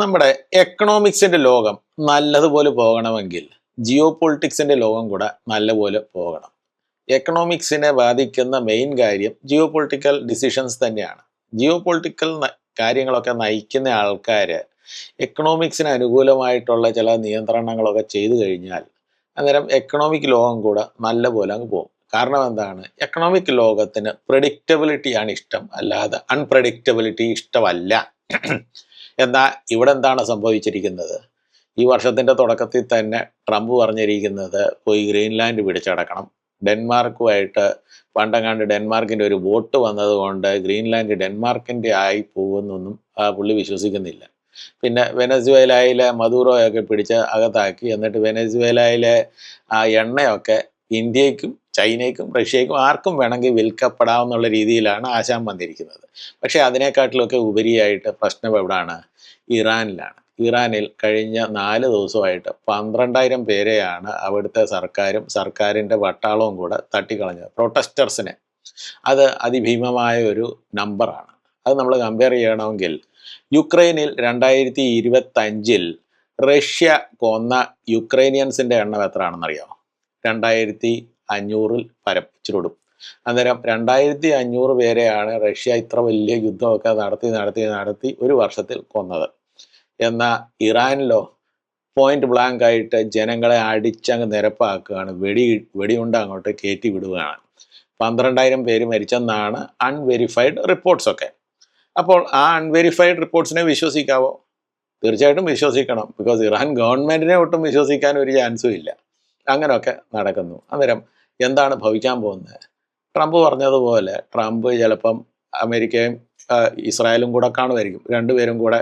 നമ്മുടെ എക്കണോമിക്സിന്റെ ലോകം നല്ലതുപോലെ പോകണമെങ്കിൽ ജിയോ പൊളിറ്റിക്സിന്റെ ലോകം കൂടെ നല്ലപോലെ പോകണം. എക്കണോമിക്സിനെ ബാധിക്കുന്ന മെയിൻ കാര്യം ജിയോ പൊളിറ്റിക്കൽ ഡിസിഷൻസ് തന്നെയാണ്. ജിയോ പൊളിറ്റിക്കൽ കാര്യങ്ങളൊക്കെ നയിക്കുന്ന ആൾക്കാർ എക്കണോമിക്സിന് അനുകൂലമായിട്ടുള്ള ചില നിയന്ത്രണങ്ങളൊക്കെ ചെയ്തു കഴിഞ്ഞാൽ അന്നേരം എക്കണോമിക് ലോകം കൂടെ നല്ലപോലെ അങ്ങ് പോകും. കാരണം എന്താണ്? എക്കണോമിക് ലോകത്തിന് പ്രഡിക്റ്റബിലിറ്റിയാണ് ഇഷ്ടം. അല്ലാതെ അൺപ്രഡിക്റ്റബിലിറ്റി ഇഷ്ടമല്ല. എന്നാൽ ഇവിടെ എന്താണ് സംഭവിച്ചിരിക്കുന്നത്? ഈ വർഷത്തിന്റെ തുടക്കത്തിൽ തന്നെ ട്രംപ് പറഞ്ഞിരിക്കുന്നത് പോയി ഗ്രീൻലാൻഡ് പിടിച്ചടക്കണം. ഡെൻമാർക്കുമായിട്ട് പണ്ടങ്ങാണ്ട് ഡെൻമാർക്കിന്റെ ഒരു വോട്ട് വന്നതുകൊണ്ട് ഗ്രീൻലാൻഡ് ഡെൻമാർക്കിന്റെ ആയി പോകുന്നൊന്നും ആ പുള്ളി വിശ്വസിക്കുന്നില്ല. പിന്നെ വെനസ്വേലയിലെ മദൂറോയൊക്കെ പിടിച്ച് അകത്താക്കി. എന്നിട്ട് വെനസ്വേലയിലെ ആ എണ്ണയൊക്കെ ഇന്ത്യക്കും ചൈനയ്ക്കും റഷ്യയ്ക്കും ആർക്കും വേണമെങ്കിൽ വിൽക്കപ്പെടാവുന്ന രീതിയിലാണ് ആശാൻ വന്നിരിക്കുന്നത്. പക്ഷേ അതിനെക്കാട്ടിലൊക്കെ ഉപരിയായിട്ട് പ്രശ്നം എവിടാണ്? ഇറാനിലാണ്. ഇറാനിൽ കഴിഞ്ഞ നാല് ദിവസമായിട്ട് പന്ത്രണ്ടായിരം പേരെയാണ് അവിടുത്തെ സർക്കാരും സർക്കാരിന്റെ വട്ടാളവും കൂടെ തട്ടിക്കളഞ്ഞത്. പ്രൊട്ടസ്റ്റേഴ്സിനെ. അത് അതിഭീമമായ ഒരു നമ്പറാണ്. അത് നമ്മൾ കമ്പയർ ചെയ്യണമെങ്കിൽ യുക്രൈനിൽ രണ്ടായിരത്തി ഇരുപത്തഞ്ചിൽ റഷ്യ കൊന്ന യുക്രൈനിയൻസിന്റെ എണ്ണം എത്രയാണെന്നറിയാമോ? രണ്ടായിരത്തി അഞ്ഞൂറിൽ പരപ്പിച്ചു കൊടുക്കും അന്നേരം രണ്ടായിരത്തി അഞ്ഞൂറ് പേരെയാണ് റഷ്യ ഇത്ര വലിയ യുദ്ധമൊക്കെ നടത്തി നടത്തി നടത്തി ഒരു വർഷത്തിൽ കൊന്നത്. എന്നാൽ ഇറാനിലോ പോയിന്റ് ബ്ലാങ്ക് ആയിട്ട് ജനങ്ങളെ അടിച്ചങ്ങ് നിരപ്പാക്കുകയാണ്. വെടി വെടിയുണ്ട അങ്ങോട്ട് കയറ്റി വിടുകയാണ്. പന്ത്രണ്ടായിരം പേര് മരിച്ചെന്നാണ് അൺവെരിഫൈഡ് റിപ്പോർട്ട്സ് ഒക്കെ. അപ്പോൾ ആ അൺവെരിഫൈഡ് റിപ്പോർട്ട്സിനെ വിശ്വസിക്കാവോ? തീർച്ചയായിട്ടും വിശ്വസിക്കണം. ബിക്കോസ് ഇറാൻ ഗവൺമെന്റിനെ ഒട്ടും വിശ്വസിക്കാൻ ഒരു ചാൻസും ഇല്ല. അങ്ങനെയൊക്കെ നടക്കുന്നു. അന്നേരം എന്താണ് ഭവിക്കാൻ പോകുന്നത്? ട്രംപ് പറഞ്ഞതുപോലെ ട്രംപ് ചിലപ്പം അമേരിക്കയും ഇസ്രായേലും കൂടെ കാണുമായിരിക്കും. രണ്ടുപേരും കൂടെ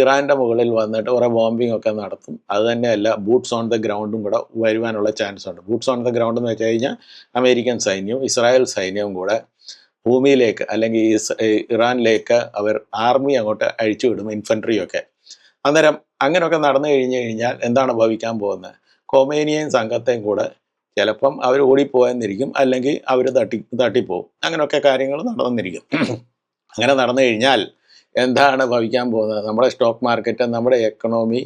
ഇറാന്റെ മുകളിൽ വന്നിട്ട് കുറേ ബോംബിംഗ് ഒക്കെ നടത്തും. അത് തന്നെയല്ല ബൂട്ട്സ് ഓൺ ദ ഗ്രൗണ്ടും കൂടെ വരുവാനുള്ള ചാൻസ് ഉണ്ട്. ബൂട്ട്സ് ഓൺ ദ ഗ്രൗണ്ട് എന്ന് വെച്ച് കഴിഞ്ഞാൽ അമേരിക്കൻ സൈന്യവും ഇസ്രായേൽ സൈന്യവും കൂടെ ഭൂമിയിലേക്ക് അല്ലെങ്കിൽ ഇറാനിലേക്ക് അവർ ആർമി അങ്ങോട്ട് അഴിച്ചുവിടും ഇൻഫൻട്രിയൊക്കെ അന്നേരം അങ്ങനെയൊക്കെ നടന്നു കഴിഞ്ഞു കഴിഞ്ഞാൽ എന്താണ് ഭവിക്കാൻ പോകുന്നത്? കൊമേനിയൻ സംഘത്തെയും കൂടെ ചിലപ്പം അവർ ഓടിപ്പോയെന്നിരിക്കും അല്ലെങ്കിൽ അവർ തട്ടി തട്ടിപ്പോവും. അങ്ങനെയൊക്കെ കാര്യങ്ങൾ നടന്നിരിക്കും. അങ്ങനെ നടന്നു കഴിഞ്ഞാൽ എന്താണ് ഭവിക്കാൻ പോകുന്നത്? നമ്മുടെ സ്റ്റോക്ക് മാർക്കറ്റ് നമ്മുടെ എക്കണോമി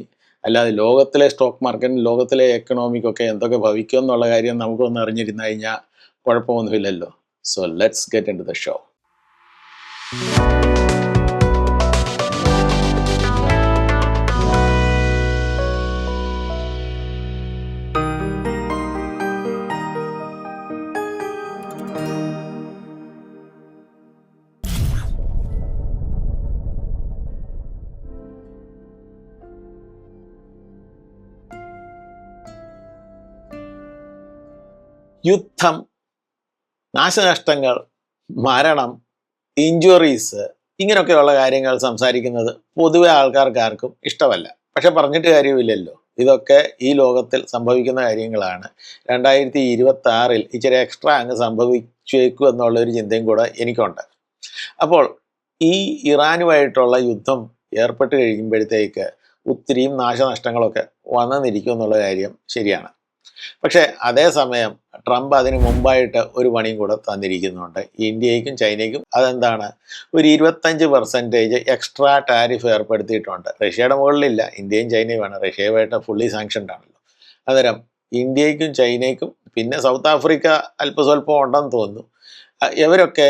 അല്ലാതെ ലോകത്തിലെ സ്റ്റോക്ക് മാർക്കറ്റും ലോകത്തിലെ എക്കണോമിക്കൊക്കെ എന്തൊക്കെ ഭവിക്കും എന്നുള്ള കാര്യം നമുക്കൊന്ന് അറിഞ്ഞിരുന്നു കഴിഞ്ഞാൽ കുഴപ്പമൊന്നുമില്ലല്ലോ. So let's get into the show show യുദ്ധം നാശനഷ്ടങ്ങൾ മരണം ഇഞ്ചുറീസ് ഇങ്ങനെയൊക്കെയുള്ള കാര്യങ്ങൾ സംസാരിക്കുന്നത് പൊതുവെ ആൾക്കാർക്ക് ആർക്കും ഇഷ്ടമല്ല. പക്ഷെ പറഞ്ഞിട്ട് കാര്യമില്ലല്ലോ. ഇതൊക്കെ ഈ ലോകത്തിൽ സംഭവിക്കുന്ന കാര്യങ്ങളാണ്. രണ്ടായിരത്തി ഇരുപത്തി ആറിൽ ഇച്ചിരി എക്സ്ട്രാ അങ്ങ് സംഭവിച്ചേക്കും എന്നുള്ള ഒരു ചിന്തയും കൂടെ എനിക്കുണ്ട്. അപ്പോൾ ഈ ഇറാനുമായിട്ടുള്ള യുദ്ധം ഏർപ്പെട്ട് കഴിയുമ്പോഴത്തേക്ക് ഒത്തിരിയും നാശനഷ്ടങ്ങളൊക്കെ വന്നെന്നിരിക്കും എന്നുള്ള കാര്യം ശരിയാണ്. പക്ഷേ അതേസമയം ട്രംപ് അതിന് മുമ്പായിട്ട് ഒരു പണിയും കൂടെ തന്നിരിക്കുന്നുണ്ട്. ഇന്ത്യക്കും ചൈനയ്ക്കും അതെന്താണ്? ഒരു ഇരുപത്തഞ്ച് പെർസെന്റേജ് എക്സ്ട്രാ ടാരിഫ് ഏർപ്പെടുത്തിയിട്ടുണ്ട്. റഷ്യയുടെ മുകളിലില്ല ഇന്ത്യയും ചൈനയും ചൈനയുമാണ് റഷ്യയുമായിട്ട് ഫുള്ളി സാങ്ഷൻഡ് ആണല്ലോ. അന്നേരം ഇന്ത്യയ്ക്കും ചൈനയ്ക്കും പിന്നെ സൗത്ത് ആഫ്രിക്ക അല്പസ്വല്പം ഉണ്ടെന്ന് തോന്നുന്നു. ഇവരൊക്കെ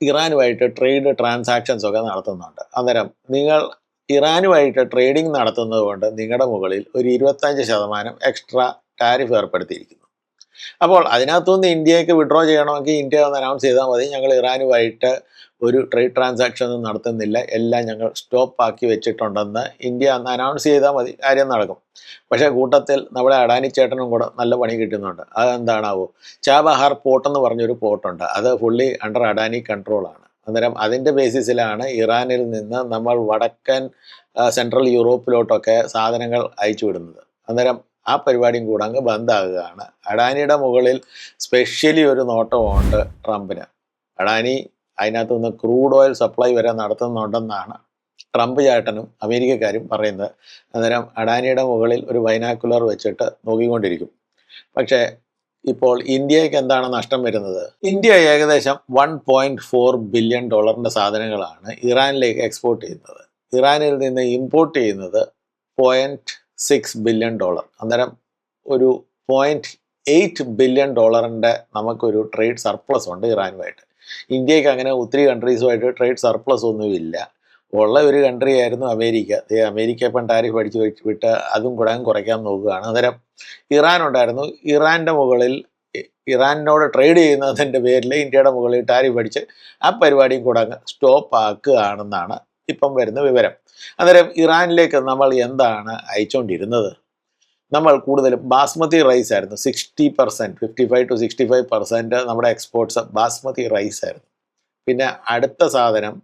ഇറാനുമായിട്ട് ട്രേഡ് ട്രാൻസാക്ഷൻസ് ഒക്കെ നടത്തുന്നുണ്ട്. അന്നേരം നിങ്ങൾ ഇറാനുമായിട്ട് ട്രേഡിംഗ് നടത്തുന്നത് കൊണ്ട് നിങ്ങളുടെ മുകളിൽ ഒരു ഇരുപത്തഞ്ച് ശതമാനം എക്സ്ട്രാ ടാരിഫ് ഏർപ്പെടുത്തിയിരിക്കുന്നു അപ്പോൾ അതിനകത്തുനിന്ന് ഇന്ത്യയ്ക്ക് വിഡ്രോ ചെയ്യണമെങ്കിൽ ഇന്ത്യ ഒന്ന് അനൗൺസ് ചെയ്താൽ മതി. ഞങ്ങൾ ഇറാനുമായിട്ട് ഒരു ട്രേഡ് ട്രാൻസാക്ഷൻ ഒന്നും നടത്തുന്നില്ല. എല്ലാം ഞങ്ങൾ സ്റ്റോപ്പ് ആക്കി വെച്ചിട്ടുണ്ടെന്ന് ഇന്ത്യ അന്ന് അനൗൺസ് ചെയ്താൽ മതി. കാര്യം നടക്കും. പക്ഷേ കൂട്ടത്തിൽ നമ്മുടെ അഡാനി ചേട്ടനും കൂടെ നല്ല പണി കിട്ടുന്നുണ്ട്. അതെന്താണാവോ? ചാബഹാർ പോർട്ട് എന്ന് പറഞ്ഞൊരു പോർട്ടുണ്ട് അത് ഫുള്ളി അണ്ടർ അഡാനി കൺട്രോളാണ് അന്നേരം അതിന്റെ ബേസിസിലാണ് ഇറാനിൽ നിന്ന് നമ്മൾ വടക്കൻ സെൻട്രൽ യൂറോപ്പിലോട്ടൊക്കെ സാധനങ്ങൾ അയച്ചു വിടുന്നത് അന്നേരം ആ പരിപാടിയും കൂടെ അങ്ങ് ബന്ധാകുകയാണ്. അഡാനിയുടെ മുകളിൽ സ്പെഷ്യലി ഒരു നോട്ടമുണ്ട് ട്രംപിന്. അഡാനി അതിനകത്ത് നിന്ന് ക്രൂഡ് ഓയിൽ സപ്ലൈ വരെ നടത്തുന്നുണ്ടെന്നാണ് ട്രംപ് ചേട്ടനും അമേരിക്കക്കാരും പറയുന്നത്. അന്നേരം അഡാനിയുടെ മുകളിൽ ഒരു വൈനാക്കുലർ വെച്ചിട്ട് നോക്കിക്കൊണ്ടിരിക്കും. പക്ഷേ ഇപ്പോൾ ഇന്ത്യയ്ക്ക് എന്താണ് നഷ്ടം വരുന്നത്? ഇന്ത്യ ഏകദേശം വൺ പോയിന്റ് ഫോർ ബില്യൺ ഡോളറിന്റെ സാധനങ്ങളാണ് ഇറാനിലേക്ക് എക്സ്പോർട്ട് ചെയ്യുന്നത്. ഇറാനിൽ നിന്ന് ഇമ്പോർട്ട് ചെയ്യുന്നത് പോയിന്റ് സിക്സ് ബില്യൺ ഡോളർ അന്നേരം ഒരു പോയിന്റ് എയ്റ്റ് ബില്യൺ ഡോളറിന്റെ നമുക്കൊരു ട്രേഡ് സർപ്ലസ് ഉണ്ട് ഇറാനുമായിട്ട്. ഇന്ത്യയ്ക്ക് അങ്ങനെ ഒത്തിരി കൺട്രീസുമായിട്ട് ട്രേഡ് സർപ്ലസ് ഒന്നുമില്ല. ഉള്ള ഒരു കൺട്രി ആയിരുന്നു അമേരിക്ക. അമേരിക്ക ഇപ്പം ടാരിഫ് അടിച്ച് വിട്ട് അതും കൂടെ കുറയ്ക്കാൻ നോക്കുകയാണ്. അന്നേരം ഇറാൻ ഉണ്ടായിരുന്നു. ഇറാന്റെ മുകളിൽ ഇറാനോട് ട്രേഡ് ചെയ്യുന്നതിന്റെ പേരിൽ ഇന്ത്യയുടെ മുകളിൽ ടാരിഫ് അടിച്ച് ആ പരിപാടിയും കൂടെ അങ്ങ് സ്റ്റോപ്പ് ആക്കുകയാണെന്നാണ് ഇപ്പം വരുന്ന വിവരം. അന്നേരം ഇറാനിലേക്ക് നമ്മൾ എന്താണ് അയച്ചുകൊണ്ടിരുന്നത് നമ്മൾ കൂടുതലും ബാസ്മതി റൈസ് ആയിരുന്നു. Sixty percent fifty five to sixty five percent നമ്മുടെ എക്സ്പോർട്ട്സ് ബാസ്മതി റൈസ് ആയിരുന്നു. പിന്നെ അടുത്ത സാധനം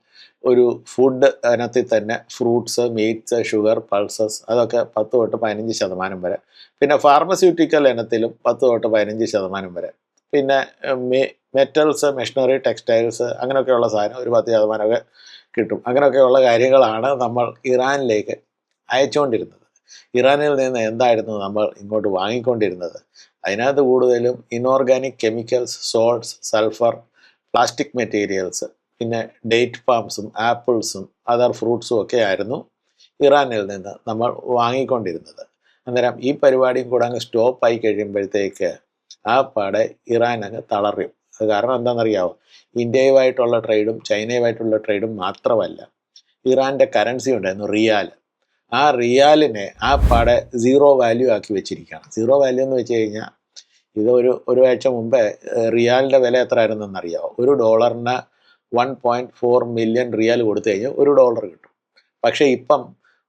ഒരു ഫുഡ് അതിനകത്തിൽ തന്നെ ഫ്രൂട്ട്സ് മീറ്റ്സ് ഷുഗർ പൾസസ് അതൊക്കെ പത്ത് തൊട്ട് പതിനഞ്ച് ശതമാനം വരെ. പിന്നെ ഫാർമസ്യൂട്ടിക്കൽ ഇനത്തിലും പത്ത് തൊട്ട് പതിനഞ്ച് ശതമാനം വരെ. പിന്നെ മെറ്റൽസ് മെഷീനറി ടെക്സ്റ്റൈൽസ് അങ്ങനെയൊക്കെയുള്ള സാധനം ഒരു പത്ത് ശതമാനമൊക്കെ കിട്ടും. അങ്ങനെയൊക്കെയുള്ള കാര്യങ്ങളാണ് നമ്മൾ ഇറാനിലേക്ക് അയച്ചുകൊണ്ടിരുന്നത്. ഇറാനിൽ നിന്ന് എന്തായിരുന്നു നമ്മൾ ഇങ്ങോട്ട് വാങ്ങിക്കൊണ്ടിരുന്നത്? അതിനകത്ത് കൂടുതലും inorganic chemicals salts sulphur plastic materials പിന്നെ ഡേറ്റ് പാംസും ആപ്പിൾസും അതർ ഫ്രൂട്ട്സും ഒക്കെ ആയിരുന്നു ഇറാനിൽ നിന്ന് നമ്മൾ വാങ്ങിക്കൊണ്ടിരുന്നത്. അന്നേരം ഈ പരിപാടിയും കൂടെ അങ്ങ് സ്റ്റോപ്പായി കഴിയുമ്പോഴത്തേക്ക് ആ പാടെ ഇറാൻ അങ്ങ് തളരും. അത് കാരണം എന്താണെന്നറിയാമോ ഇന്ത്യയുമായിട്ടുള്ള ട്രേഡും ചൈനയുമായിട്ടുള്ള ട്രേഡും മാത്രമല്ല. ഇറാന്റെ കറൻസി ഉണ്ടായിരുന്നു റിയാൽ. ആ റിയാലിനെ ആ പാടെ സീറോ വാല്യൂ ആക്കി വെച്ചിരിക്കുകയാണ്. സീറോ വാല്യൂ എന്ന് വെച്ച് കഴിഞ്ഞാൽ ഇത് ഒരു ഒരു ആഴ്ച മുമ്പേ റിയാലിന്റെ വില എത്ര ആയിരുന്നെന്നറിയാമോ ഒരു ഡോളറിന് one point four million riyal കൊടുത്തു കഴിഞ്ഞാൽ ഒരു ഡോളർ കിട്ടും. പക്ഷേ ഇപ്പം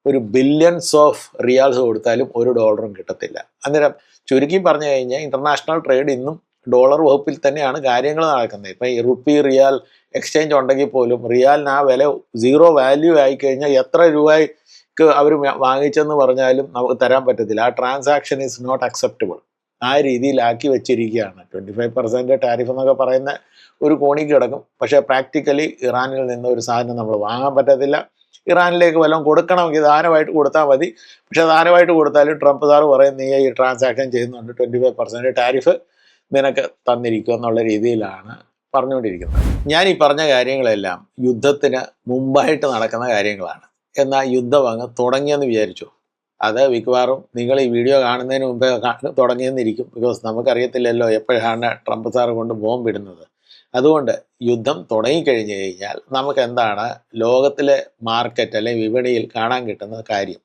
ഒരു ബില്യൺസ് ഓഫ് റിയാൽസ് കൊടുത്താലും ഒരു ഡോളറും കിട്ടത്തില്ല. അന്നേരം ചുരുക്കി പറഞ്ഞു കഴിഞ്ഞാൽ ഇന്റർനാഷണൽ ട്രേഡ് ഇന്നും ഡോളർ വകുപ്പിൽ തന്നെയാണ് കാര്യങ്ങൾ നടക്കുന്നത്. ഇപ്പം റുപ്പി റിയാൽ എക്സ്ചേഞ്ച് ഉണ്ടെങ്കിൽ പോലും റിയാലിന് ആ വില സീറോ വാല്യൂ ആയി കഴിഞ്ഞാൽ എത്ര രൂപയ്ക്ക് അവർ വാങ്ങിച്ചെന്ന് പറഞ്ഞാലും നമുക്ക് തരാൻ പറ്റത്തില്ല. ആ ട്രാൻസാക്ഷൻ ഈസ് നോട്ട് അക്സെപ്റ്റബിൾ. ആ രീതിയിലാക്കി വെച്ചിരിക്കുകയാണ്. ട്വന്റി ഫൈവ് പെർസെന്റ് ടാരിഫ് എന്നൊക്കെ പറയുന്ന ഒരു കോണിക്ക് കിടക്കും. പക്ഷേ പ്രാക്ടിക്കലി ഇറാനിൽ നിന്ന് ഒരു സാധനം നമ്മൾ വാങ്ങാൻ പറ്റത്തില്ല. ഇറാനിലേക്ക് വല്ലതും കൊടുക്കണമെങ്കിൽ ദാനമായിട്ട് കൊടുത്താൽ മതി. പക്ഷേ ദാനമായിട്ട് കൊടുത്താലും ട്രംപ് സാറ് പറയും നീ ഈ ട്രാൻസാക്ഷൻ ചെയ്യുന്നുണ്ട്. ട്വന്റി ഫൈവ് പെർസെന്റ് ടാരിഫ് നിനക്ക് തന്നിരിക്കും എന്നുള്ള രീതിയിലാണ് പറഞ്ഞുകൊണ്ടിരിക്കുന്നത്. ഞാൻ ഈ പറഞ്ഞ കാര്യങ്ങളെല്ലാം യുദ്ധത്തിന് മുമ്പായിട്ട് നടക്കുന്ന കാര്യങ്ങളാണ്. എന്നാൽ യുദ്ധം അങ്ങ് തുടങ്ങിയെന്ന് വിചാരിച്ചു. അത് മിക്കവാറും നിങ്ങൾ ഈ വീഡിയോ കാണുന്നതിന് മുമ്പേ തുടങ്ങിയെന്നിരിക്കും. ബിക്കോസ് നമുക്കറിയത്തില്ലല്ലോ എപ്പോഴാണ് ട്രംപ് സാർ കൊണ്ട് ബോംബ് ഇടുന്നത്. അതുകൊണ്ട് യുദ്ധം തുടങ്ങിക്കഴിഞ്ഞു കഴിഞ്ഞാൽ നമുക്ക് എന്താണ് ലോകത്തിലെ മാർക്കറ്റ് അല്ലെങ്കിൽ വിപണിയിൽ കാണാൻ കിട്ടുന്ന കാര്യം.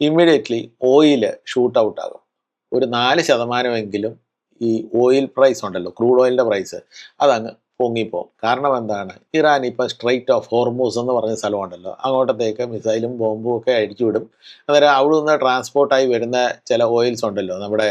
ഇമ്മീഡിയറ്റ്ലി ഓയിൽ ഷൂട്ട് ഔട്ട് ആകും. ഒരു നാല് ശതമാനമെങ്കിലും ഈ ഓയിൽ പ്രൈസ് ഉണ്ടല്ലോ ക്രൂഡ് ഓയിലിന്റെ പ്രൈസ് അതങ്ങ് പൊങ്ങിപ്പോവും കാരണം എന്താണ്? ഇറാൻ ഇപ്പോൾ സ്ട്രൈറ്റ് ഓഫ് ഹോർമൂസ് എന്ന് പറഞ്ഞ സ്ഥലമുണ്ടല്ലോ അങ്ങോട്ടത്തേക്ക് മിസൈലും ബോംബും ഒക്കെ അടിച്ചുവിടും അന്നേരം അവിടെ നിന്ന് ട്രാൻസ്പോർട്ടായി വരുന്ന ചില ഓയിൽസ് ഉണ്ടല്ലോ നമ്മുടെ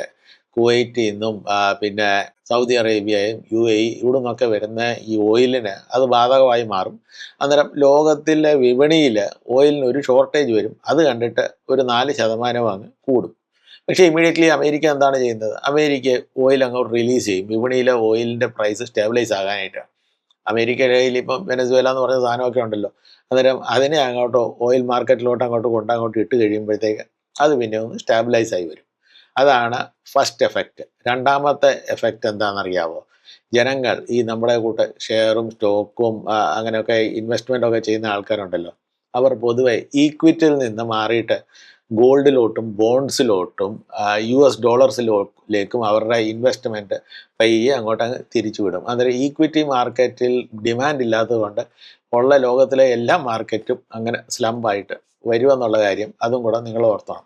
കുവൈറ്റിൽ നിന്നും പിന്നെ സൗദി അറേബ്യയും യു എ ഇവിടെ നിന്നൊക്കെ വരുന്ന ഈ ഓയിലിന് അത് ബാധകമായി മാറും. അന്നേരം ലോകത്തിലെ വിപണിയിൽ ഓയിലിന് ഒരു ഷോർട്ടേജ് വരും അത് കണ്ടിട്ട് ഒരു നാല് ശതമാനം അങ്ങ് കൂടും. പക്ഷേ ഇമ്മീഡിയറ്റ്ലി അമേരിക്ക എന്താണ് ചെയ്യുന്നത്? അമേരിക്ക ഓയിൽ അങ്ങോട്ട് റിലീസ് ചെയ്യും. വിപണിയിലെ ഓയിലിന്റെ പ്രൈസ് സ്റ്റെബിലൈസ് ആകാനായിട്ടാണ് അമേരിക്കയിൽ ഇപ്പം വെനസ്വേല എന്ന് പറഞ്ഞ സാധനമൊക്കെ ഉണ്ടല്ലോ. അന്നേരം അതിനെ അങ്ങോട്ട് ഓയിൽ മാർക്കറ്റിലോട്ട് അങ്ങോട്ട് കൊണ്ടങ്ങോട്ട് ഇട്ട് കഴിയുമ്പോഴത്തേക്ക് അത് പിന്നെ ഒന്ന് സ്റ്റാബിലൈസ് ആയി വരും. അതാണ് ഫസ്റ്റ് എഫക്റ്റ് രണ്ടാമത്തെ എഫക്റ്റ് എന്താണെന്നറിയാവോ? ജനങ്ങൾ ഈ നമ്മുടെ കൂട്ട് ഷെയറും സ്റ്റോക്കും അങ്ങനെയൊക്കെ ഇൻവെസ്റ്റ്മെന്റ് ഒക്കെ ചെയ്യുന്ന ആൾക്കാരുണ്ടല്ലോ. അവർ പൊതുവെ ഈക്വിറ്റിയിൽ നിന്ന് മാറിയിട്ട് ഗോൾഡിലോട്ടും ബോൺസിലോട്ടും യു എസ് ഡോളർസിലോട്ടിലേക്കും അവരുടെ ഇൻവെസ്റ്റ്മെന്റ് പയ്യെ അങ്ങോട്ട് അങ്ങ് തിരിച്ചു വിടും അന്നേരം ഈക്വിറ്റി മാർക്കറ്റിൽ ഡിമാൻഡ് ഇല്ലാത്തതുകൊണ്ട് ഉള്ള ലോകത്തിലെ എല്ലാ മാർക്കറ്റും അങ്ങനെ സ്ലംബായിട്ട് വരുമെന്നുള്ള കാര്യം അതും കൂടെ നിങ്ങൾ ഓർത്തണം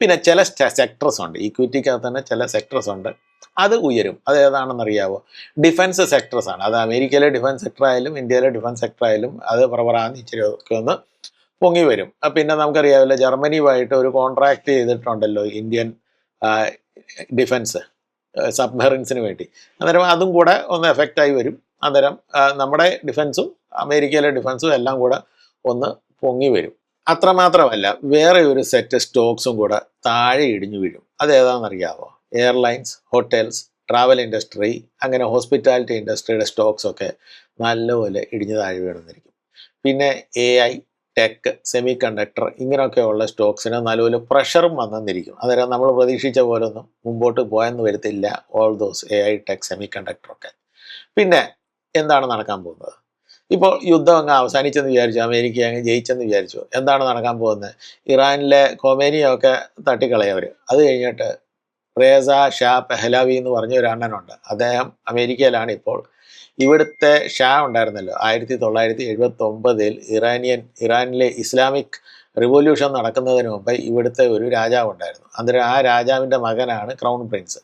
പിന്നെ ചില സെക്ടർസ് ഉണ്ട്. ഈക്വിറ്റിക്കകത്ത് തന്നെ ചില സെക്ടർസ് ഉണ്ട്. അത് ഉയരും. അത് ഏതാണെന്നറിയാവോ? ഡിഫൻസ് ആണ്. അത് അമേരിക്കയിലെ ഡിഫൻസ് സെക്ടർ ആയാലും ഇന്ത്യയിലെ ഡിഫൻസ് സെക്ടർ ആയാലും അത് പ്രവറാന്ന് ഇച്ചിരി ഒക്കെ ഒന്ന് പൊങ്ങി വരും പിന്നെ നമുക്കറിയാമല്ലോ ജർമ്മനിയുമായിട്ട് ഒരു കോൺട്രാക്ട് ചെയ്തിട്ടുണ്ടല്ലോ ഇന്ത്യൻ ഡിഫൻസ് സബ്മറിൻസിന് വേണ്ടി. അന്നേരം അതും കൂടെ ഒന്ന് എഫക്റ്റ് ആയി വരും. അന്നേരം നമ്മുടെ ഡിഫൻസും അമേരിക്കയിലെ ഡിഫൻസും എല്ലാം കൂടെ ഒന്ന് പൊങ്ങി വരും. അത്രമാത്രമല്ല വേറെ ഒരു സെറ്റ് സ്റ്റോക്സും കൂടെ താഴെ ഇടിഞ്ഞു വീഴും. അതേതാണെന്നറിയാവോ? എയർലൈൻസ് ഹോട്ടൽസ് ട്രാവൽ ഇൻഡസ്ട്രി അങ്ങനെ ഹോസ്പിറ്റാലിറ്റി ഇൻഡസ്ട്രിയുടെ സ്റ്റോക്സ് ഒക്കെ നല്ലപോലെ ഇടിഞ്ഞു താഴെ വീണെന്നിരിക്കും പിന്നെ A I tech semiconductor ഇങ്ങനെയൊക്കെയുള്ള സ്റ്റോക്സിന് നല്ലപോലെ പ്രഷറും വന്നെന്നിരിക്കും. അന്നേരം നമ്മൾ പ്രതീക്ഷിച്ച പോലെ ഒന്നും മുമ്പോട്ട് പോയെന്ന് വരത്തില്ല all those A I tech semi കണ്ടക്ടറൊക്കെ പിന്നെ എന്താണ് നടക്കാൻ പോകുന്നത്? ഇപ്പോൾ യുദ്ധം അങ്ങ് അവസാനിച്ചെന്ന് വിചാരിച്ചു അമേരിക്ക അങ്ങ് ജയിച്ചെന്ന് വിചാരിച്ചു. എന്താണ് നടക്കാൻ പോകുന്നത്? ഇറാനിലെ കൊമേനിയൊക്കെ തട്ടിക്കളയവർ അത് കഴിഞ്ഞിട്ട് റേസ ഷാ പെഹലാവി എന്ന് പറഞ്ഞ ഒരു അണ്ണനുണ്ട് അദ്ദേഹം അമേരിക്കയിലാണ് ഇപ്പോൾ ഇവിടുത്തെ ഷാ ഉണ്ടായിരുന്നല്ലോ. ആയിരത്തി തൊള്ളായിരത്തി എഴുപത്തി ഒമ്പതിൽ ഇറാനിയൻ ഇറാനിലെ ഇസ്ലാമിക് റിവല്യൂഷൻ നടക്കുന്നതിന് മുമ്പ് ഇവിടുത്തെ ഒരു രാജാവ് ഉണ്ടായിരുന്നു. അന്നേരം ആ രാജാവിന്റെ മകനാണ് ക്രൗൺ പ്രിൻസ്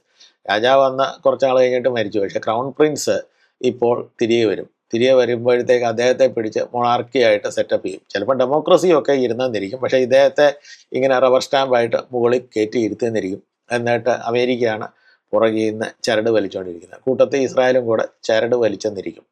രാജാവ് വന്ന കുറച്ച് നാൾ കഴിഞ്ഞിട്ട് മരിച്ചു. പക്ഷേ ക്രൗൺ പ്രിൻസ് ഇപ്പോൾ തിരികെ വരും. തിരികെ വരുമ്പോഴത്തേക്ക് അദ്ദേഹത്തെ പിടിച്ച് മൊണാർക്കിയായിട്ട് സെറ്റപ്പ് ചെയ്യും. ചിലപ്പോൾ ഡെമോക്രസി ഒക്കെ ഇരുന്നെന്നിരിക്കും. പക്ഷേ ഇദ്ദേഹത്തെ ഇങ്ങനെ റബ്ബർ സ്റ്റാമ്പായിട്ട് മുകളിൽ കയറ്റി ഇരുത്തുന്നിരിക്കും എന്നിട്ട് അമേരിക്കയാണ് പുറകിൽ നിന്ന് ചരട് വലിച്ചുകൊണ്ടിരിക്കുന്നത് കൂട്ടത്തിൽ ഇസ്രായേലും കൂടെ ചരട് വലിച്ചെന്നിരിക്കും.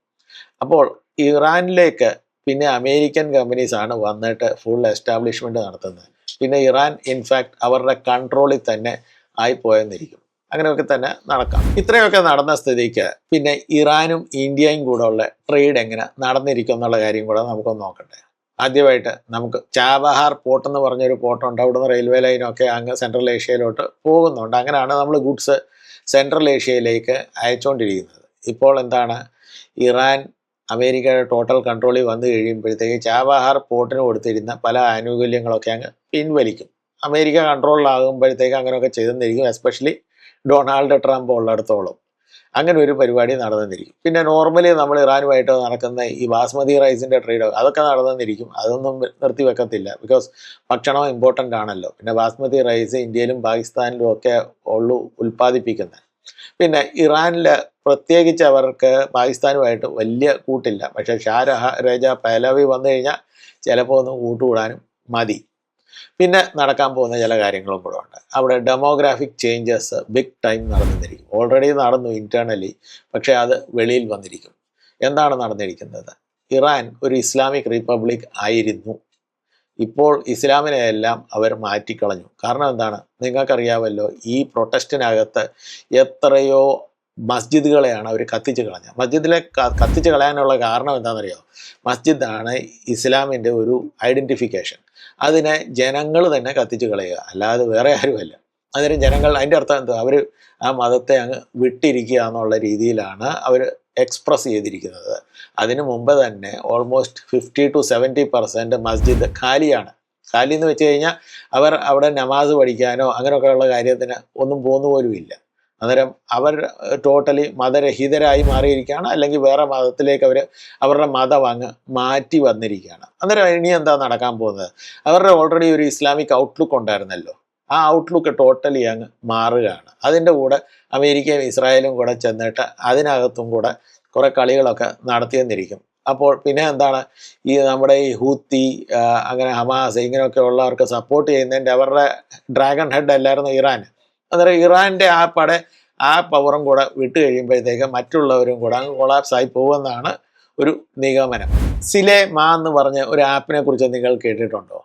അപ്പോൾ ഇറാനിലേക്ക് പിന്നെ അമേരിക്കൻ കമ്പനീസ് ആണ് വന്നിട്ട് ഫുൾ എസ്റ്റാബ്ലിഷ്മെന്റ് നടത്തുന്നത്. പിന്നെ ഇറാൻ ഇൻഫാക്ട് അവരുടെ കൺട്രോളിൽ തന്നെ ആയിപ്പോയെന്നിരിക്കും അങ്ങനെയൊക്കെ തന്നെ നടക്കാം. ഇത്രയൊക്കെ നടന്ന സ്ഥിതിക്ക് പിന്നെ ഇറാനും ഇന്ത്യയും കൂടെ ഉള്ള ട്രേഡ് എങ്ങനെ നടന്നിരിക്കും എന്നുള്ള കാര്യം കൂടെ നമുക്കൊന്ന് നോക്കട്ടെ. ആദ്യമായിട്ട് നമുക്ക് ചാബഹാർ പോർട്ട് എന്ന് പറഞ്ഞൊരു പോർട്ടുണ്ട് അവിടുന്ന് റെയിൽവേ ലൈനൊക്കെ അങ്ങ് സെൻട്രൽ ഏഷ്യയിലോട്ട് പോകുന്നുണ്ട്. അങ്ങനെയാണ് നമ്മൾ ഗുഡ്സ് സെൻട്രൽ ഏഷ്യയിലേക്ക് അയച്ചുകൊണ്ടിരിക്കുന്നത് ഇപ്പോൾ എന്താണ്? ഇറാൻ അമേരിക്കയുടെ ടോട്ടൽ കൺട്രോളിൽ വന്നു കഴിയുമ്പോഴത്തേക്ക് ചാബഹാർ പോർട്ടിന് കൊടുത്തിരുന്ന പല ആനുകൂല്യങ്ങളൊക്കെ അങ്ങ് പിൻവലിക്കും. അമേരിക്ക കൺട്രോളിലാകുമ്പോഴത്തേക്ക് അങ്ങനെയൊക്കെ ചെയ്തെന്നിരിക്കും എസ്പെഷ്യലി ഡൊണാൾഡ് ട്രംപ് ഉള്ളിടത്തോളം. അങ്ങനെ ഒരു പരിപാടി നടന്നിരിക്കും. പിന്നെ നോർമലി നമ്മൾ ഇറാനുമായിട്ട് നടക്കുന്ന ഈ ബാസ്മതി റൈസിന്റെ ട്രേഡ് അതൊക്കെ നടന്നിരിക്കും. അതൊന്നും നിർത്തി വെക്കത്തില്ല ബിക്കോസ് ഭക്ഷണം ഇമ്പോർട്ടന്റ് ആണല്ലോ. പിന്നെ ബാസ്മതി റൈസ് ഇന്ത്യയിലും പാകിസ്ഥാനിലും ഒക്കെ ഉള്ളു ഉൽപ്പാദിപ്പിക്കുന്നത് പിന്നെ ഇറാനിൽ പ്രത്യേകിച്ച് അവർക്ക് പാകിസ്ഥാനുമായിട്ട് വലിയ കൂട്ടില്ല. പക്ഷേ ഷാരഹ രജ പഹലവി വന്നു കഴിഞ്ഞാൽ ചിലപ്പോൾ ഒന്ന് കൂട്ടുകൂടാനും മതി. പിന്നെ നടക്കാൻ പോകുന്ന ചില കാര്യങ്ങളും കൂടെ ഉണ്ട്. അവിടെ ഡെമോഗ്രാഫിക് ചേഞ്ചസ് ബിഗ് ടൈം നടന്നിരിക്കും. ഓൾറെഡി നടന്നു ഇന്റേർണലി പക്ഷേ അത് വെളിയിൽ വന്നിരിക്കും. എന്താണ് നടന്നിരിക്കുന്നത്? ഇറാൻ ഒരു ഇസ്ലാമിക് റിപ്പബ്ലിക് ആയിരുന്നു. ഇപ്പോൾ ഇസ്ലാമിനെ എല്ലാം അവർ മാറ്റിക്കളഞ്ഞു. കാരണം എന്താണ്? നിങ്ങൾക്കറിയാമല്ലോ ഈ പ്രൊട്ടസ്റ്റിനകത്ത് എത്രയോ മസ്ജിദുകളെയാണ് അവർ കത്തിച്ച് കളഞ്ഞത്. മസ്ജിദിലെ കത്തിച്ച് കളയാനുള്ള കാരണം എന്താണെന്നറിയോ? മസ്ജിദാണ് ഇസ്ലാമിന്റെ ഒരു ഐഡന്റിഫിക്കേഷൻ അതിനെ ജനങ്ങൾ തന്നെ കത്തിച്ച് കളയുക. അല്ലാതെ വേറെ ആരുമല്ല. അന്നേരം ജനങ്ങൾ അതിന്റെ അർത്ഥം എന്താ അവർ ആ മതത്തെ അങ്ങ് വിട്ടിരിക്കുക എന്നുള്ള രീതിയിലാണ് അവർ എക്സ്പ്രസ് ചെയ്തിരിക്കുന്നത്. അതിനു മുമ്പ് തന്നെ almost fifty to seventy percent മസ്ജിദ് ഖാലിയാണ്. ഖാലി എന്ന് വെച്ച് കഴിഞ്ഞാൽ അവർ അവിടെ നമാസ് പഠിക്കാനോ അങ്ങനെയൊക്കെയുള്ള കാര്യത്തിന് ഒന്നും പോകുന്നു പോലും ഇല്ല അന്നേരം അവർ ടോട്ടലി മതരഹിതരായി മാറിയിരിക്കുകയാണ്. അല്ലെങ്കിൽ വേറെ മതത്തിലേക്ക് അവർ അവരുടെ മതം അങ്ങ് മാറ്റി വന്നിരിക്കുകയാണ്. അന്നേരം ഇനി എന്താ നടക്കാൻ പോകുന്നത്? അവരുടെ ഓൾറെഡി ഒരു ഇസ്ലാമിക് ഔട്ട്ലുക്ക് ഉണ്ടായിരുന്നല്ലോ. ആ ഔട്ട്ലുക്ക് ടോട്ടലി അങ്ങ് മാറുകയാണ്. അതിന്റെ കൂടെ അമേരിക്കയും ഇസ്രായേലും കൂടെ ചെന്നിട്ട് അതിനകത്തും കൂടെ കുറേ കളികളൊക്കെ നടത്തിയെന്നിരിക്കും. അപ്പോൾ പിന്നെ എന്താണ്? ഈ നമ്മുടെ ഈ ഹൂത്തി അങ്ങനെ ഹമാസ് ഇങ്ങനെയൊക്കെ ഉള്ളവർക്ക് സപ്പോർട്ട് ചെയ്യുന്നതിന്റെ അവരുടെ ഡ്രാഗൺ ഹെഡ് അല്ലായിരുന്നു ഇറാൻ. അന്നേരം ഇറാന്റെ ആ പടെ ആ പവറും കൂടെ വിട്ട് കഴിയുമ്പോഴത്തേക്ക് മറ്റുള്ളവരും കൂടെ അങ്ങ് കൊളാപ്സ് ആയി പോകുമെന്നാണ് ഒരു നിഗമനം. സിലെ മാ എന്ന് പറഞ്ഞ ഒരു ആപ്പിനെ കുറിച്ച് നിങ്ങൾ കേട്ടിട്ടുണ്ടോ?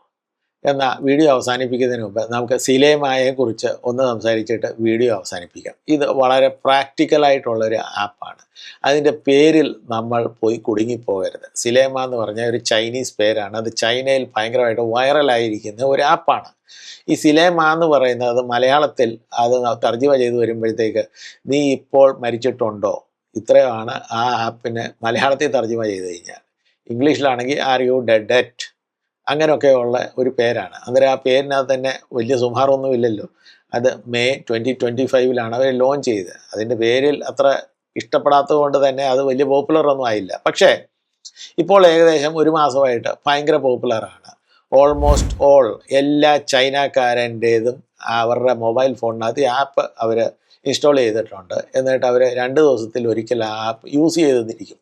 എന്ന വീഡിയോ അവസാനിപ്പിക്കുന്നതിന് മുമ്പ് നമുക്ക് സിലേമായെ കുറിച്ച് ഒന്ന് സംസാരിച്ചിട്ട് വീഡിയോ അവസാനിപ്പിക്കാം. ഇത് വളരെ പ്രാക്ടിക്കലായിട്ടുള്ള ഒരു ആപ്പാണ്. അതിന്റെ പേരിൽ നമ്മൾ പോയി കുടുങ്ങിപ്പോകരുത്. സിലേമ എന്ന് പറഞ്ഞ ഒരു ചൈനീസ് പേരാണ്. അത് ചൈനയിൽ ഭയങ്കരമായിട്ട് വൈറലായിരിക്കുന്ന ഒരു ആപ്പാണ്. ഈ സിലേമ എന്ന് പറയുന്നത് മലയാളത്തിൽ അത് തർജമ ചെയ്ത് വരുമ്പോഴത്തേക്ക് നീ ഇപ്പോൾ മരിച്ചിട്ടുണ്ടോ? ഇത്രയാണ് ആ ആപ്പിന് മലയാളത്തിൽ തർജമ ചെയ്ത് കഴിഞ്ഞാൽ. ഇംഗ്ലീഷിലാണെങ്കിൽ ആർ യു ഡെഡ് ഡെറ്റ് അങ്ങനെയൊക്കെയുള്ള ഒരു പേരാണ്. അന്നേരം ആ പേരിനകത്ത് തന്നെ വലിയ സുമാറൊന്നും ഇല്ലല്ലോ. അത് മെയ് ട്വന്റി ട്വന്റി ഫൈവിലാണ് അവർ ലോഞ്ച് ചെയ്തത്. അതിന്റെ പേരിൽ അത്ര ഇഷ്ടപ്പെടാത്തത് കൊണ്ട് തന്നെ അത് വലിയ പോപ്പുലർ ഒന്നും ആയില്ല. പക്ഷേ ഇപ്പോൾ ഏകദേശം ഒരു മാസമായിട്ട് ഭയങ്കര പോപ്പുലറാണ്. ഓൾമോസ്റ്റ് ഓൾ എല്ലാ ചൈനക്കാരന്റേതും അവരുടെ മൊബൈൽ ഫോണിനകത്ത് ആപ്പ് അവർ ഇൻസ്റ്റാൾ ചെയ്തിട്ടുണ്ട്. എന്നിട്ട് അവർ രണ്ട് ദിവസത്തിൽ ഒരിക്കൽ ആപ്പ് യൂസ് ചെയ്തിരിക്കും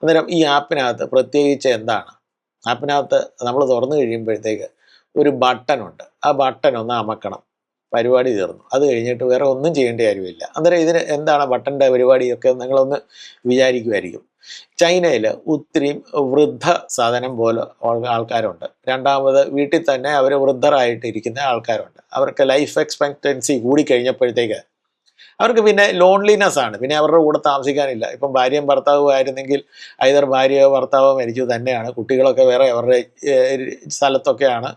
അന്നേരം ഈ ആപ്പിനകത്ത് പ്രത്യേകിച്ച് എന്താണ്? ആപ്പിനകത്ത് നമ്മൾ തുറന്നു കഴിയുമ്പോഴത്തേക്ക് ഒരു ബട്ടണുണ്ട് ആ ബട്ടൺ ഒന്ന് അമക്കണം. പരിപാടി തീർന്നു. അത് കഴിഞ്ഞിട്ട് വേറെ ഒന്നും ചെയ്യേണ്ട കാര്യമില്ല. അന്നേരം ഇതിന് എന്താണ് ബട്ടന്റെ പരിപാടിയൊക്കെ നിങ്ങളൊന്ന് വിചാരിക്കുമായിരിക്കും. ചൈനയിൽ ഒത്തിരി വൃദ്ധ സാധനം പോലെ ആൾക്കാരുണ്ട്. രണ്ടാമത് വീട്ടിൽ തന്നെ അവർ വൃദ്ധരായിട്ടിരിക്കുന്ന ആൾക്കാരുണ്ട്. അവർക്ക് ലൈഫ് എക്സ്പെക്റ്റൻസി കൂടിക്കഴിഞ്ഞപ്പോഴത്തേക്ക് അവർക്ക് പിന്നെ ലോൺലിനെസ് ആണ്. പിന്നെ അവരുടെ കൂടെ താമസിക്കാനില്ല. ഇപ്പം ഭാര്യയും ഭർത്താവും ആയിരുന്നെങ്കിൽ ഐതർ ഭാര്യയോ ഭർത്താവോ മരിച്ചു തന്നെയാണ്. കുട്ടികളൊക്കെ വേറെ അവരുടെ സ്ഥലത്തൊക്കെയാണ്.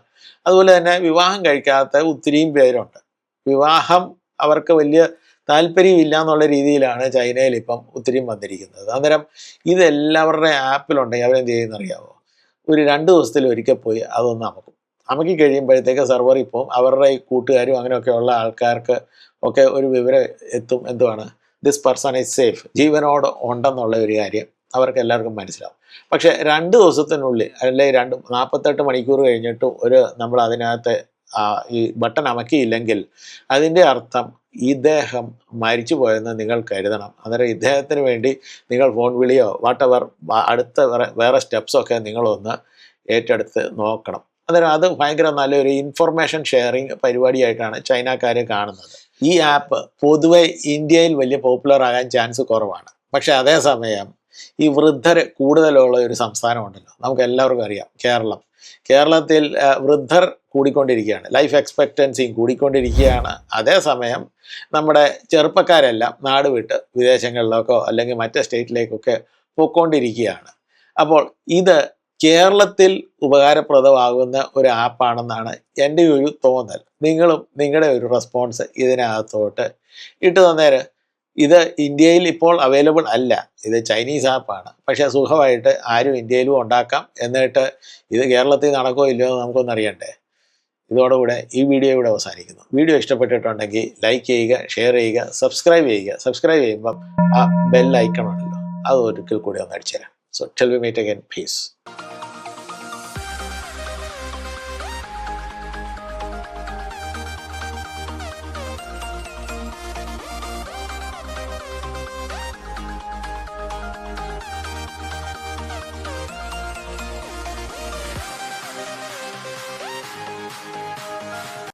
അതുപോലെ തന്നെ വിവാഹം കഴിക്കാത്ത ഒത്തിരിയും പേരുണ്ട്. വിവാഹം അവർക്ക് വലിയ താല്പര്യമില്ല എന്നുള്ള രീതിയിലാണ് ചൈനയിൽ ഇപ്പം ഒത്തിരി വന്നിരിക്കുന്നത്. അന്നേരം ഇതെല്ലാവരുടെ ആപ്പിലുണ്ടെങ്കിൽ അവരെന്ത് ചെയ്യുന്ന അറിയാമോ ഒരു രണ്ട് ദിവസത്തിൽ ഒരിക്കൽ പോയി അതൊന്ന് അമക്കും. അമക്കി കഴിയുമ്പോഴത്തേക്ക് സെർവറിൽ പോകും അവരുടെ ഈ കൂട്ടുകാരും അങ്ങനെയൊക്കെയുള്ള ആൾക്കാർക്ക് ഒക്കെ ഒരു വിവരം എത്തും എന്തുവാണ്? ദിസ് പേഴ്സൺ ഈസ് സേഫ് ജീവനോട് ഉണ്ടെന്നുള്ള ഒരു കാര്യം അവർക്ക് എല്ലാവർക്കും മനസ്സിലാവും. പക്ഷെ രണ്ട് ദിവസത്തിനുള്ളിൽ അല്ലെങ്കിൽ രണ്ട് നാൽപ്പത്തെട്ട് മണിക്കൂർ കഴിഞ്ഞിട്ട് ഒരു നമ്മൾ അതിനകത്ത് ഈ ബട്ടൺ അമക്കിയില്ലെങ്കിൽ അതിന്റെ അർത്ഥം ഇദ്ദേഹം മരിച്ചു പോയെന്ന് നിങ്ങൾ കരുതണം. അന്നേരം ഇദ്ദേഹത്തിന് വേണ്ടി നിങ്ങൾ ഫോൺ വിളിയോ വാട്ടവർ അടുത്ത വേറെ വേറെ സ്റ്റെപ്സൊക്കെ നിങ്ങളൊന്ന് ഏറ്റെടുത്ത് നോക്കണം. അന്നേരം അത് ഭയങ്കര നല്ലൊരു ഇൻഫർമേഷൻ ഷെയറിങ് പരിപാടിയായിട്ടാണ് ചൈനക്കാർ കാണുന്നത്. ഈ ആപ്പ് പൊതുവെ ഇന്ത്യയിൽ വലിയ പോപ്പുലർ ആകാൻ ചാൻസ് കുറവാണ്. പക്ഷെ അതേസമയം ഈ വൃദ്ധർ കൂടുതലുള്ള ഒരു സംസ്ഥാനമുണ്ടല്ലോ. നമുക്ക് എല്ലാവർക്കും അറിയാം കേരളം. കേരളത്തിൽ വൃദ്ധർ കൂടിക്കൊണ്ടിരിക്കുകയാണ്. ലൈഫ് എക്സ്പെക്റ്റൻസിയും കൂടിക്കൊണ്ടിരിക്കുകയാണ്. അതേസമയം നമ്മുടെ ചെറുപ്പക്കാരെല്ലാം നാട് വിട്ട് വിദേശങ്ങളിലേക്കോ അല്ലെങ്കിൽ മറ്റേ സ്റ്റേറ്റിലേക്കൊക്കെ പോയിക്കൊണ്ടിരിക്കുകയാണ്. അപ്പോൾ ഇത് കേരളത്തിൽ ഉപകാരപ്രദമാകുന്ന ഒരു ആപ്പാണെന്നാണ് എന്റെ ഒരു തോന്നൽ. നിങ്ങളും നിങ്ങളുടെ ഒരു റെസ്പോൺസ് ഇതിനകത്തോട്ട് ഇട്ട് തന്നേര്. ഇത് ഇന്ത്യയിൽ ഇപ്പോൾ അവൈലബിൾ അല്ല. ഇത് ചൈനീസ് ആപ്പാണ് പക്ഷേ സുഖമായിട്ട് ആരും ഇന്ത്യയിലും ഉണ്ടാക്കാം എന്നിട്ട് ഇത് കേരളത്തിൽ നടക്കോ ഇല്ലയോ എന്ന് നമുക്കൊന്നും അറിയണ്ടേ. ഇതോടുകൂടെ ഈ വീഡിയോ ഇവിടെ അവസാനിക്കുന്നു. വീഡിയോ ഇഷ്ടപ്പെട്ടിട്ടുണ്ടെങ്കിൽ ലൈക്ക് ചെയ്യുക ഷെയർ ചെയ്യുക സബ്സ്ക്രൈബ് ചെയ്യുക. സബ്സ്ക്രൈബ് ചെയ്യുമ്പം ആ ബെൽ ഉണ്ടല്ലോ. അത് ഒരിക്കൽ കൂടി ഒന്ന് അടിച്ചുതരാം. So till we meet again peace